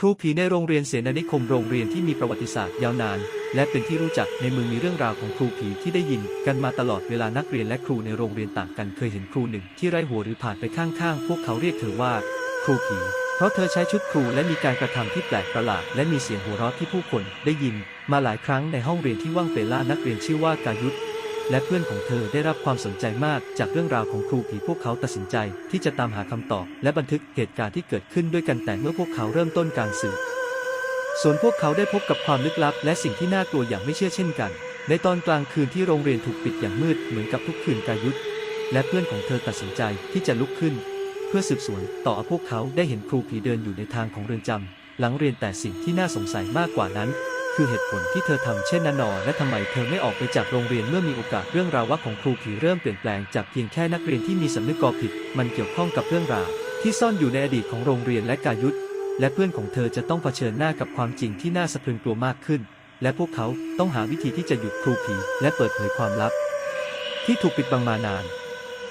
ครูผีในโรงเรียนเสนานิคมโรงเรียนที่มีประวัติศาสตร์ยาวนาน และเป็นที่รู้จักในเมืองมีเรื่องราวของครูผีที่ได้ยินกันมาตลอดเวลานักเรียนและครูในโรงเรียนต่างกันเคยเห็นครูหนึ่งที่ไร้หัวหรือผ่านไปข้างๆ พวกเขาเรียกเธอว่า ครูผี เพราะเธอใช้ชุดครูและมีการกระทำที่แปลกประหลาดและมีเสียงหัวเราะที่ผู้คนได้ยิน มาหลายครั้งในห้องเรียนที่ว่างเปล่านักเรียนชื่อว่ากายุทธ และเพื่อนของเธอได้รับความสนใจมากจากเรื่องราวของครูผีพวกเขาตัดสินใจที่จะตามหาคำตอบ และบันทึกเหตุการณ์ที่เกิดขึ้นด้วยกันแต่เมื่อพวกเขาเริ่มต้นการสืบส่วนพวกเขาได้พบกับความลึกลับ และสิ่งที่น่ากลัวอย่างไม่เชื่อเช่นกัน ในตอนกลางคืนที่โรงเรียนถูกปิดอย่างมืดเหมือนกับทุกคืนกายุทธและเพื่อนของเธอตัดสินใจที่จะลุกขึ้น เพื่อสืบสวนต่อพวกเขาได้เห็นครูผีเดินอยู่ในทางของเรือนจำหลังเรียนแต่สิ่งที่น่าสงสัยมากกว่านั้น คือเหตุผลที่เธอทำเช่นนั้นหนอและทำไมเธอไม่ออกไปจากโรงเรียนเมื่อมีโอกาสเรื่องราวว่าของครูผีเริ่มเปลี่ยนแปลงจากเพียงแค่นักเรียนที่มีสำนึกก่อผิด มันเกี่ยวข้องกับเรื่องราวที่ซ่อนอยู่ในอดีตของโรงเรียนและกายุทธและเพื่อนของเธอจะต้องเผชิญหน้ากับความจริงที่น่าสะพรึงกลัวมากขึ้น และพวกเขาต้องหาวิธีที่จะหยุดครูผีและเปิดเผยความลับ ที่ถูกปิดบังมานาน